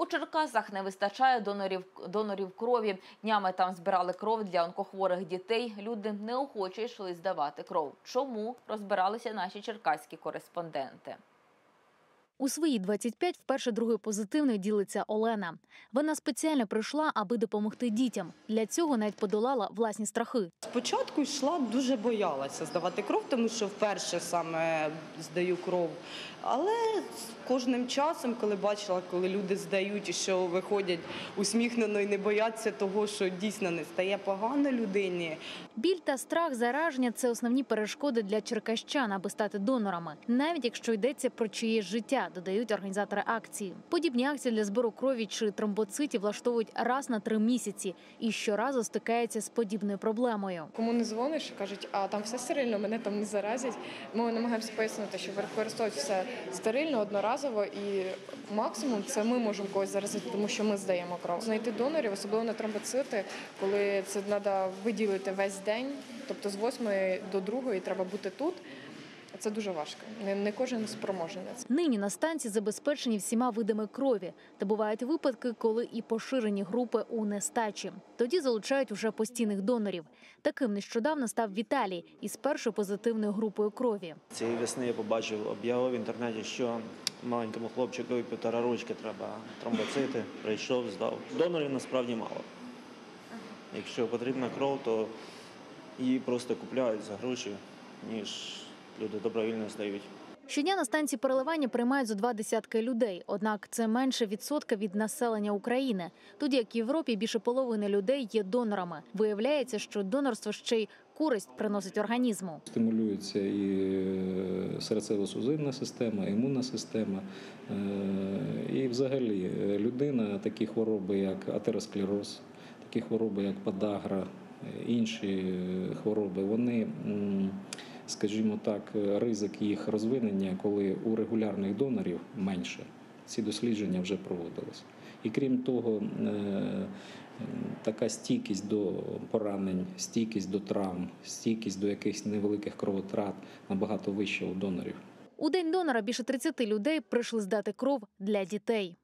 У Черкасах не вистачає донорів, донорів крові. Днями там збирали кров для онкохворих дітей. Люди неохоче йшли здавати кров. Чому розбиралися наші черкаські кореспонденти? У свої 25 вперше другою позитивною ділиться Олена. Вона спеціально прийшла, аби допомогти дітям. Для цього навіть подолала власні страхи. Спочатку йшла, дуже боялася здавати кров, тому що вперше саме здаю кров. Але з кожним часом, коли бачила, коли люди здають і що виходять усміхнено і не бояться того, що дійсно не стає погано людині. Біль та страх зараження це основні перешкоди для черкащан, аби стати донорами, навіть якщо йдеться про чиєсь життя, додають організатори акції. Подібні акції для збору крові чи тромбоцитів влаштовують раз на три місяці і щоразу стикаються з подібною проблемою. Кому не дзвониш, кажуть, а там все стерильно, мене там не заразять. Ми намагаємося пояснити, що використовують все стерильно, одноразово, і максимум це ми можемо когось заразити, тому що ми здаємо кров. Знайти донорів, особливо на тромбоцити, коли це треба виділити весь день, тобто з 8 до 2 треба бути тут. Це дуже важко. Не, не кожен спроможний на це. Нині на станції забезпечені всіма видами крові, та бувають випадки, коли і поширені групи у нестачі. Тоді залучають уже постійних донорів. Таким нещодавно став Віталій із першою позитивною групою крові. Цієї весни я побачив об'яву в інтернеті, що маленькому хлопчикові півтора ручки треба тромбоцити. Прийшов, здав. Донорів насправді мало. Якщо потрібна кров, то її просто купляють за гроші, ніж люди добровільно здають. Щодня на станції переливання приймають зо два десятки людей. Однак це менше відсотка від населення України. Тоді як в Європі більше половини людей є донорами. Виявляється, що донорство ще й користь приносить організму. Стимулюється і е, серцево-судинна система, імунна система. Е, І взагалі е, людина такі хвороби, як атеросклероз, такі хвороби, як подагра, інші хвороби, вони, скажімо так, е, ризик їх розвинення, коли у регулярних донорів менше. Ці дослідження вже проводились. І крім того, е, така стійкість до поранень, стійкість до травм, стійкість до якихось невеликих кровотрат набагато вища у донорів. У день донора більше 30 людей прийшли здати кров для дітей.